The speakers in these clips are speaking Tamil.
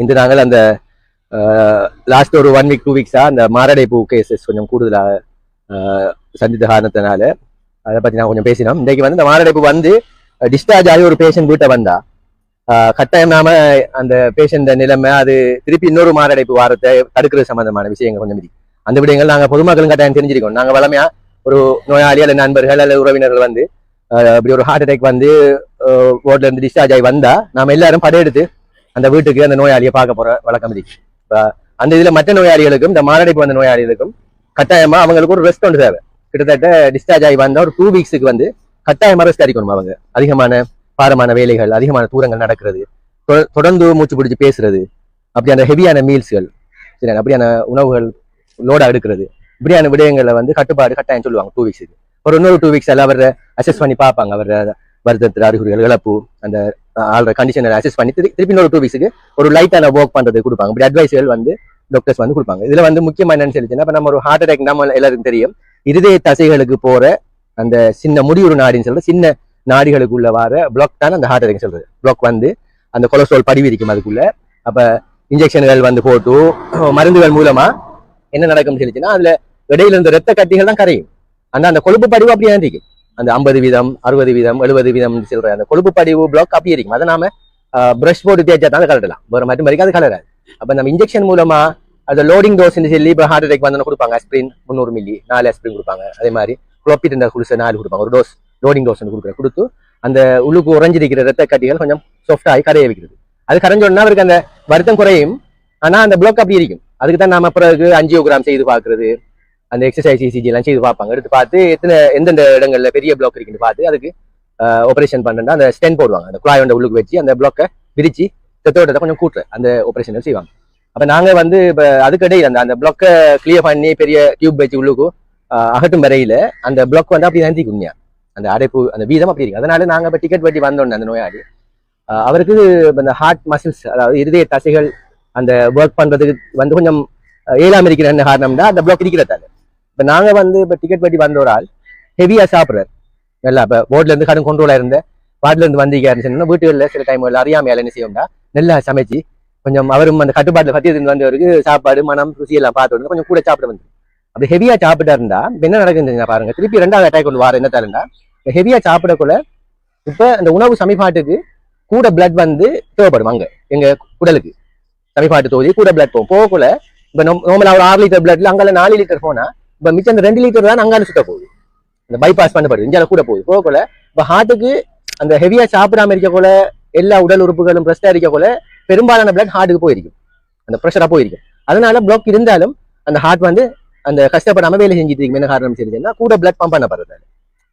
இந்த நாங்கள் அந்த லாஸ்ட் ஒரு ஒன் வீக் டூ வீக்ஸா அந்த மாரடைப்பு கேசஸ் கொஞ்சம் கூடுதலாக ஆஹ், சந்தித்த காரணத்தினால அதை பத்தி நான் கொஞ்சம் பேசினோம். இன்றைக்கு வந்து இந்த மாரடைப்பு வந்து டிஸ்சார்ஜ் ஆகி ஒரு பேஷண்ட் வீட்டை வந்தா. ஆஹ், கட்டாயம் நாம அந்த பேஷண்ட் நிலைமை அது திருப்பி இன்னொரு மாரடைப்பு வாரத்தை தடுக்கிறது சம்பந்தமான விஷயங்கள் கொஞ்சம் இருக்கு. அந்த விடயங்கள் நாங்கள் பொதுமக்களும் கட்டாயம் தெரிஞ்சிருக்கோம். நாங்கள் வளமையா ஒரு நோயாளி அல்ல நண்பர்கள் அல்லது உறவினர்கள் வந்து அப்படி இப்படி ஒரு ஹார்ட் அட்டாக் வந்து வார்ட்ல இருந்து டிஸ்சார்ஜ் ஆகி வந்தா நாம எல்லாரும் படையெடுத்து அந்த வீட்டுக்கு அந்த நோயாளியை பார்க்க போற வழக்கம் இருக்கு. அந்த இதுல மற்ற நோயாளிகளுக்கும் இந்த மாரடைப்பு வந்த நோயாளிகளுக்கும் கட்டாயமா அவங்களுக்கு ஒரு ரெஸ்ட் ஒன்று தேவை. கிட்டத்தட்ட டிஸ்சார்ஜ் ஆகி வந்தா ஒரு டூ வீக்ஸுக்கு வந்து கட்டாயமா ரெஸ்ட் அடிக்கணும் அவங்க. அதிகமான பாரமான வேலைகள் அதிகமான தூரங்கள் நடக்கிறது தொ- தொடர்ந்து மூச்சு பிடிச்சி பேசுறது அப்படி அந்த ஹெவியான மீல்ஸ்கள் சரி அப்படியான உணவுகள் லோடா எடுக்கிறது. இப்படியான விடயங்களை வந்து கட்டுப்பாடு கட்டாயம் சொல்லுவாங்க டூ வீக்ஸுக்கு ஒரு இன்னொரு டூ வீக்ஸ் எல்லாம் அவரை அசஸ் பண்ணி பார்ப்பாங்க அவர் வருத்தத்தில் அறிகுறிகள் இழப்பு அந்த ஆள்ற கண்டிஷனை அசஸ் பண்ணி திருப்பி இன்னொரு டூ வீக்ஸுக்கு ஒரு லைட்டான ஒர்க் பண்ணுறது கொடுப்பாங்க. இப்படி அட்வைஸ்கள் வந்து டாக்டர்ஸ் வந்து கொடுப்பாங்க. இதில் வந்து முக்கியமா என்னன்னு சொல்லிச்சுன்னா இப்போ நம்ம ஒரு ஹார்ட் அட்டாக் நம்ம எல்லாருக்கும் தெரியும். இருதய தசைகளுக்கு போகிற அந்த சின்ன முடிவுறு நாடின்னு சொல்கிற சின்ன நாடிகளுக்குள்ள வர பிளாக் தான் அந்த ஹார்ட் அட்டாக் சொல்றது. பிளாக் வந்து அந்த கொலஸ்ட்ரால் படிவு அதுக்குள்ள. அப்ப இன்ஜெக்ஷன்கள் வந்து போட்டு மருந்துகள் மூலமா என்ன நடக்கும்னு சொல்லிச்சுன்னா அதுல இடையில இருந்த ரத்த கட்டிகள் தான் கரையும். ஆனால் அந்த கொழுப்பு படிவு அப்படியே இருக்கும் அந்த ஐம்பது வீதம் அறுபது வீதம் எழுபது வீதம் சொல்ற அந்த கொழுப்பு படிவு பிளாக் அப்படியே இருக்கும். அதை நாம ப்ரஷ் போட்டு தேய்ச்சா தான் அது கலரலாம் வேற மாதிரி வரைக்கும் அது கலராது அப்ப நம்ம இன்ஜெக்ஷன் மூலமா அது லோடிங் டோஸ் சொல்லி இப்போ ஹார்ட் அட்டாக் வந்து கொடுப்பாங்க. அஸ்பிரின் முந்நூறு மில்லி நாலு அஸ்பிரின் கொடுப்பாங்க. அதே மாதிரி குளோப்பிட் இந்த குளிச நாலு கொடுப்பாங்க. ஒரு டோஸ் லோடிங் டோஸ் கொடுக்குற கொடுத்து அந்த உள்ளுக்கு உறைஞ்சிருக்கிற ரத்த கட்டிகள் கொஞ்சம் சாஃப்டாகி கரைய வைக்கிறது. அது கரைஞ்சோடனா அவருக்கு அந்த வருத்தம் குறையும். ஆனால் அந்த பிளாக் அப்படி இருக்கும். அதுக்கு தான் நாம பிறகு அஞ்சியோகிராம் செய்து பார்க்கறது. அந்த எக்ஸசைஸ் இசிஜி எல்லாம் செய்து பார்ப்பாங்க. எடுத்து பார்த்து எத்தனை எந்தெந்த இடங்கள்ல பெரிய பிளாக் இருக்குன்னு பார்த்து அதுக்கு ஆபரேஷன் பண்ணா அந்த ஸ்டென் போடுவாங்க. அந்த குழாயோட உள்ளுக்கு வச்சு அந்த பிளாக்கை விரிச்சு ரத்தோட்டத்தை கொஞ்சம் கூட்டுற அந்த ஆபரேஷன் செய்வாங்க. அப்ப நாங்க வந்து இப்ப அதுக்கிடையில் அந்த அந்த பிளாக்கை கிளியர் பண்ணி பெரிய டியூப் வச்சு உள்ளுக்கும் அகட்டும் வரையில அந்த பிளாக் வந்து அப்படி நந்தி உண்மையா அந்த அடைப்பு அந்த வீதம் அப்படி இருக்கு. அதனால நாங்க இப்ப டிக்கெட் வட்டி வந்தோம் அந்த நோயாளி அவருக்கு இந்த ஹார்ட் மசில்ஸ் அதாவது இருதய தசைகள் அந்த ஒர்க் பண்றதுக்கு வந்து கொஞ்சம் ஆஹ், இருக்கிற என்ன காரணம்னா அந்த பிளாக் இருக்கிறதால இப்போ நாங்க வந்து இப்போ டிக்கெட் பட்டி வந்த ஒரு ஆள் ஹெவியா சாப்பிடுறாரு. நல்லா இப்ப போர்ட்ல இருந்து கடும் கொண்டோலாக இருந்த வார்ட்ல இருந்து வந்தீங்க சொன்னா வீட்டுகள்ல சில டைம் அறியாமையால என்ன செய்யும்டா? நல்லா சமைச்சு கொஞ்சம் அவரும் அந்த கட்டுப்பாட்டில் சத்தியத்தின் வந்தவருக்கு சாப்பாடு மனம் ருசியெல்லாம் பார்த்து கொஞ்சம் கூட சாப்பிட வந்து அப்படி ஹெவியா சாப்பிட்டா இருந்தா என்ன நடக்குதுன்னு பாருங்க. திருப்பி ரெண்டாவது அட்டாக் கொண்டு வார என்ன தரண்டா ஹெவியாக சாப்பிடக்குள்ள இப்போ அந்த உணவு சமைப்பாட்டுக்கு கூட பிளட் வந்து தேவைப்படும் அங்கே? எங்கள் உடலுக்கு. சமைப்பாட்டு தொகுதி கூட பிளட் போகும். போகக்குள்ள இப்ப நார்மலாக ஒரு ஆறு லிட்டர் பிளட்ல அங்கே நாலு லிட்டர் போனால் இப்ப மிச்சம் அந்த ரெண்டு லிட்டர் தான் அங்கால சுத்த போகுது அந்த பைபாஸ் பண்ணப்படுது இந்தியால கூட போகுது. போகக்குள்ள இப்ப ஹார்ட்டுக்கு அந்த ஹெவியா சாப்பிடாம இருக்கக்குள்ள எல்லா உடல் உறுப்புகளும் பிரஸ்டா இருக்கக்குள்ள பெரும்பாலான பிளட் ஹார்ட்டுக்கு போயிருக்கும். அந்த ப்ரெஷரா போயிருக்கும். அதனால பிளாக் இருந்தாலும் அந்த ஹார்ட் வந்து அந்த கஷ்டப்படாம வேலை செஞ்சுட்டு இருக்கும். என்ன காரணம் தெரிஞ்சுன்னா கூட பிளட் பம்ப் பண்ணப்படுறது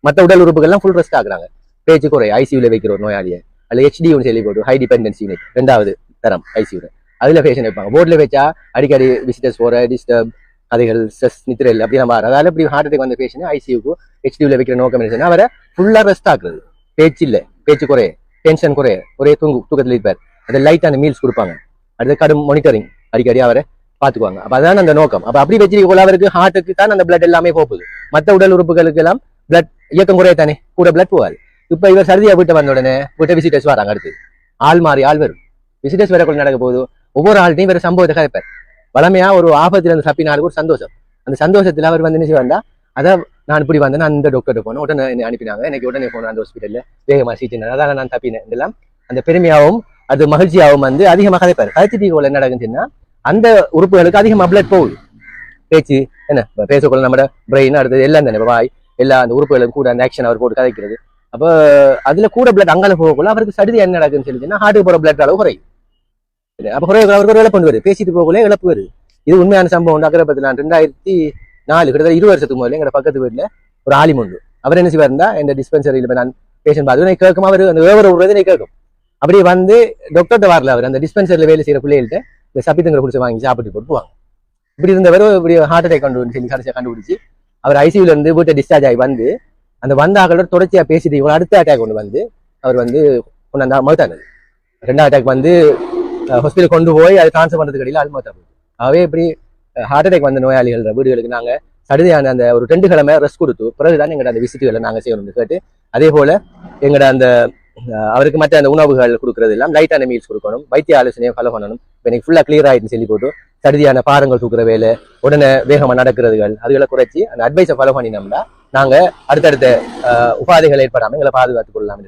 மற்ற உடல் உறுப்புகள்லாம் ஃபுல் ரெஸ்ட் ஆகுறாங்க. பேச்சு குறை ஐசியூல வைக்கிற ஒரு நோயாளியை அல்ல ஹெச்டி சொல்லி போட்டு ஹை டிபெண்டன்சி யூனிட் ரெண்டாவது தரம் ஐசியூல அதுல பேஷன் வைப்பாங்க போர்டில் வச்சா அடிக்கடி விசிட்டர்ஸ் போற டிஸ்டர்ப் கதைகள் ஸ்ட்ரெஸ் நித்திரல் அப்படி நம்ம அதால இப்படி ஹார்ட் அட்டாக் வந்த பேஷண்ட் ஐசியூக்கு ஹெச்டியூல வைக்கிற நோக்கம் என்ன அவரை ஃபுல்லா ரெஸ்ட் ஆக்குறது. பேச்சு இல்ல பேச்சு குறைய டென்ஷன் குறைய ஒரே தூங்கு தூக்கத்தில் இருப்பார். அது லைட்டான மீல்ஸ் கொடுப்பாங்க. அடுத்து கடும் மானிட்டரிங் அடிக்கடி அவரை பாத்துக்குவாங்க அப்ப அதான் அந்த நோக்கம். அப்ப அப்படி வச்சிருக்க அவருக்கு ஹார்ட்டுக்கு தான் அந்த பிளட் எல்லாமே போகுது. மத்த உடல் உறுப்புகளுக்கு எல்லாம் பிளட் இயக்கம் குறைய தானே கூட பிளட் போகாது. இப்ப இவர் சர்தியா வீட்டை வந்த உடனே வீட்டை விசிட்டர்ஸ் வராங்க அடுத்து. ஆள் மாறி ஆள் வரும். விசிட்டர்ஸ் வரக்குள்ள நடக்க போகுது. ஒவ்வொரு ஆள்கிட்டையும் வேற சம்பவத்தை கதைப்பார். வளமையா ஒரு ஆபத்துல இருந்து தப்பினாலும் ஒரு சந்தோஷம். அந்த சந்தோஷத்துல அவர் வந்து என்ன வந்தா அதான் நான் இப்படி வந்தேன் நான் அந்த டாக்டர் போனேன் உடனே என்னை அனுப்பினாங்க. எனக்கு உடனே போனேன் அந்த ஹாஸ்பிட்டல்ல வேகமா சீட்டு அதான் நான் தப்பினேன். இதெல்லாம் அந்த பெருமையாகவும் அது மகிழ்ச்சியாகவும் வந்து அதிகமாக கதைப்பார் கதைச்சிட்டு என்ன நடக்குதுன்னா அந்த உறுப்புகளுக்கு அதிகமாக பிளட் போகுது. பேச்சு என்ன பேசக்குள்ள நம்ம பிரெயின் அடுத்தது எல்லாம் தானே வாய் எல்லா அந்த உறுப்புகளும் கூட அந்த ஆக்ஷன் அவர் போட்டு கதைக்கிறது. அப்போ அதுல கூட பிளட் அங்கால போகக்குள்ள அவருக்கு சடுதி என்ன நடக்குதுன்னு சொல்லிச்சுன்னா ஹார்ட்டுக்கு போற பிளட் அளவு குறையும். அப்போ குறைய அவருக்கு ஒரு இழப்பு வருது பேசிட்டு போகல இழப்பு வருது இது உண்மையான சம்பவம் அக்கரப்பத்தில் நான் ரெண்டாயிரத்தி நாலு கிட்டத்தட்ட இருபது வருஷத்துக்கு முதல்ல எங்க பக்கத்து வீட்டுல ஒரு ஆலிம் உண்டு. அவர் என்ன செய்வாருந்தா இந்த டிஸ்பென்சரியில் நான் பேஷண்ட் பார்த்து எனக்கு கேட்கும். அவர் அந்த வேவர விடுறது கேட்கும். அப்படியே வந்து டாக்டர்கிட்ட வரல அவர். அந்த டிஸ்பென்சரியில் வேலை செய்யற பிள்ளைகள்கிட்ட இந்த சப்பித்தங்களை குடிச்சு வாங்கி சாப்பிட்டு போட்டு போவாங்க. இப்படி இருந்தவர் இப்படி ஹார்ட் அட்டாக் கண்டு சொல்லி கடைசியாக கண்டுபிடிச்சு அவர் ஐசியூல இருந்து வீட்டை டிஸ்சார்ஜ் ஆகி வந்து அந்த வந்த ஆக்களோட தொடர்ச்சியா பேசிட்டு இவங்க அடுத்த அட்டாக் கொண்டு வந்து அவர் வந்து கொண்டாந்தா மறுத்தாங்க ரெண்டாவது அட்டாக் வந்து ஹாஸ்பிட்டல் கொண்டு போய் அதை ட்ரான்ஸ்ஃபர் பண்றதுக்கு கடையில் ஆள் மறுத்தா போகுது ஆகவே இப்படி ஹார்ட் அட்டாக் வந்த நோயாளிகள் வீடுகளுக்கு நாங்க சடுதியான அந்த ஒரு ரெண்டு கிழமை ரெஸ்ட் கொடுத்து பிறகுதான் எங்களோட அந்த விசிட்டுகளை நாங்க செய்யணும்னு கேட்டு அதே போல எங்களோட அந்த அவருக்கு மற்ற அந்த உணவுகள் கொடுக்கறது எல்லாம் லைட்டான மீல்ஸ் கொடுக்கணும் வைத்திய ஆலோசனையை ஃபாலோ பண்ணணும். இப்போ எனக்கு ஃபுல்லாக கிளியர் ஆயிட்டுன்னு சொல்லி போட்டு சடுதியான பாரங்கள் தூக்குற வேலை உடனே வேகமாக நடக்கிறதுகள் அதுகளை குறைச்சி அந்த அட்வைஸை ஃபாலோ பண்ணினோம்னா நாங்கள் அடுத்தடுத்த உபாதைகள் ஏற்படாமல் எங்களை பாதுகாத்துக் கொள்ளலாம்.